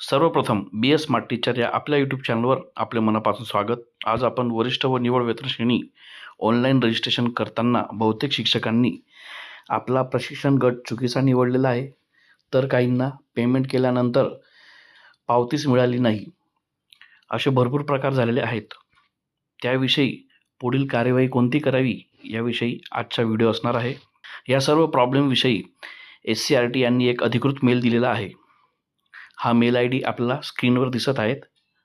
सर्वप्रथम बी S smart teacher या आपल्या यूट्यूब चॅनलवर आपले मनापासून स्वागत. आज आपण वरिष्ठ व निवड वेतन श्रेणी ऑनलाईन रजिस्ट्रेशन करताना बहुतेक शिक्षकांनी आपला प्रशिक्षण गट चुकीचा निवडलेला आहे. तर काहींना पेमेंट केल्यानंतर पावतीच मिळाली नाही. असे भरपूर प्रकार झालेले आहेत. त्याविषयी पुढील कार्यवाही कोणती करावी याविषयी आजचा व्हिडिओ असणार आहे. या सर्व प्रॉब्लेमविषयी एस सी आर टी यांनी एक अधिकृत मेल दिलेला आहे. हा मेल आय डी आपल्याला स्क्रीनवर दिसत आहेत.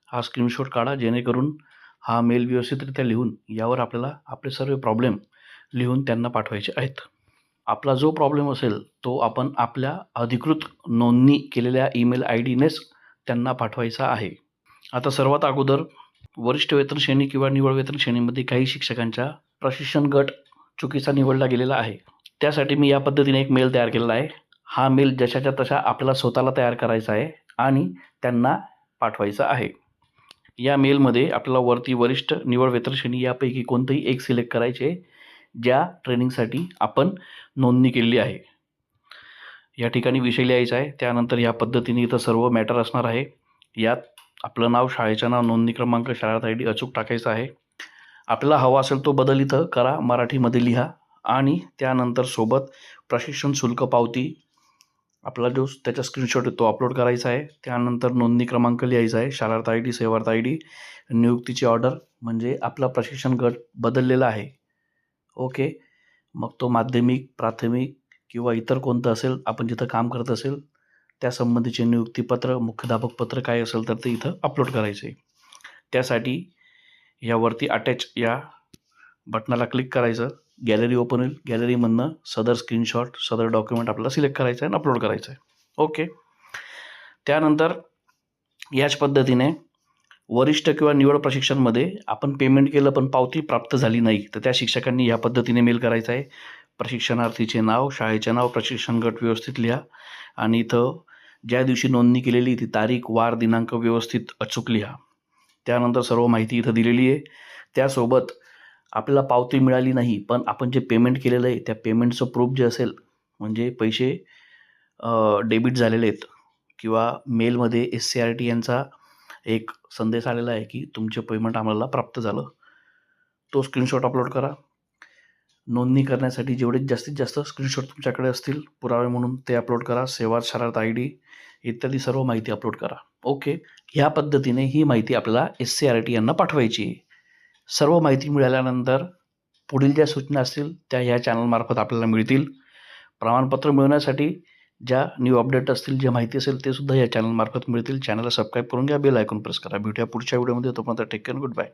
हा स्क्रीनशॉट काढा जेणेकरून हा मेल व्यवस्थितरित्या लिहून यावर आपल्याला आपले सर्व प्रॉब्लेम लिहून त्यांना पाठवायचे आहेत. आपला जो प्रॉब्लेम असेल तो आपण आपल्या अधिकृत नोंदणी केलेल्या ईमेल आय डीनेच त्यांना पाठवायचा आहे. आता सर्वात अगोदर वरिष्ठ वेतन श्रेणी किंवा निवड वेतन श्रेणीमध्ये काही शिक्षकांच्या प्रशिक्षण गट चुकीचा निवडला गेलेला आहे. त्यासाठी मी या पद्धतीने एक मेल तयार केलेला आहे. हा मेल जशाच्या तशा आपल्याला स्वतःला तयार करायचा आहे. आणि त्यांना पाठवायचा आहे. या मेलमध्ये आपल्याला वरती वरिष्ठ निवड वेतनश्रेणी यापैकी कोणतंही एक सिलेक्ट करायचे ज्या ट्रेनिंगसाठी आपण नोंदणी केलेली आहे. या ठिकाणी विषय लिहायचा आहे. त्यानंतर या पद्धतीने इथं सर्व मॅटर असणार आहे. यात आपलं नाव शाळेचं नाव नोंदणी क्रमांक शाळेत आय डी अचूक टाकायचा आहे. आपल्याला हवा असेल तो बदल इथं करा मराठीमध्ये लिहा आणि त्यानंतर सोबत प्रशिक्षण शुल्क पावती आपला जो त्याचा स्क्रीनशॉट आहे तो अपलोड करायचा आहे. त्यानंतर नोंदणी क्रमांक लिहायचा आहे Shalarth I D Sevarth I D नियुक्तीची ऑर्डर म्हणजे आपला प्रशिक्षण गट बदललेला आहे. ओके मग तो माध्यमिक प्राथमिक किंवा इतर कोणतं असेल आपण जिथं काम करत असेल त्यासंबंधीचे नियुक्तीपत्र मुख्याध्यापक पत्र काय असेल तर ते इथं अपलोड करायचे. आहे त्यासाठी यावरती अटॅच या बटनाला क्लिक करायचं. गॅलरी ओपन होईल. गॅलरीमधनं सदर स्क्रीनशॉट सदर डॉक्युमेंट आपल्याला सिलेक्ट करायचं आहे आणि अपलोड करायचं आहे. ओके त्यानंतर याच पद्धतीने वरिष्ठ किंवा निवड प्रशिक्षणमध्ये आपण पेमेंट केलं पण पावती प्राप्त झाली नाही तर त्या शिक्षकांनी या पद्धतीने मेल करायचा आहे. प्रशिक्षणार्थीचे नाव शाळेचे नाव प्रशिक्षण गट व्यवस्थित लिहा आणि इथं ज्या दिवशी नोंदणी केलेली ती तारीख वार दिनांक व्यवस्थित अचूक लिहा. त्यानंतर सर्व माहिती इथं दिलेली आहे. त्यासोबत आपल्याला पावती मिळाली नाही पण आपण जे पेमेंट केलेलं आहे त्या पेमेंटचं प्रूफ जे असेल म्हणजे पैसे डेबिट झालेले आहेत किंवा मेलमध्ये एस सी आर टी यांचा एक संदेश आलेला आहे की तुमचे पेमेंट आम्हाला प्राप्त झालं. तो स्क्रीनशॉट अपलोड करा. नोंदणी करण्यासाठी जेवढे जास्तीत जास्त स्क्रीनशॉट तुमच्याकडे असतील पुरावे म्हणून ते अपलोड करा. सेवा शरारत आय डी इत्यादी सर्व माहिती अपलोड करा. ओके ह्या पद्धतीने ही माहिती आपल्याला एस सी आर टी यांना पाठवायची आहे. सर्व माहिती मिळाल्यानंतर पुढील ज्या सूचना असतील त्या ह्या चॅनलमार्फत आपल्याला मिळतील. प्रमाणपत्र मिळवण्यासाठी ज्या न्यू अपडेट असतील जे माहिती असेल ते सुद्धा या चॅनलमार्फत मिळतील. चॅनलला सबस्क्राईब करून घ्या बेल आयकॉन प्रेस करा. भेटूया पुढच्या व्हिडिओमध्ये तोपर्यंत टेक केअर गुड बाय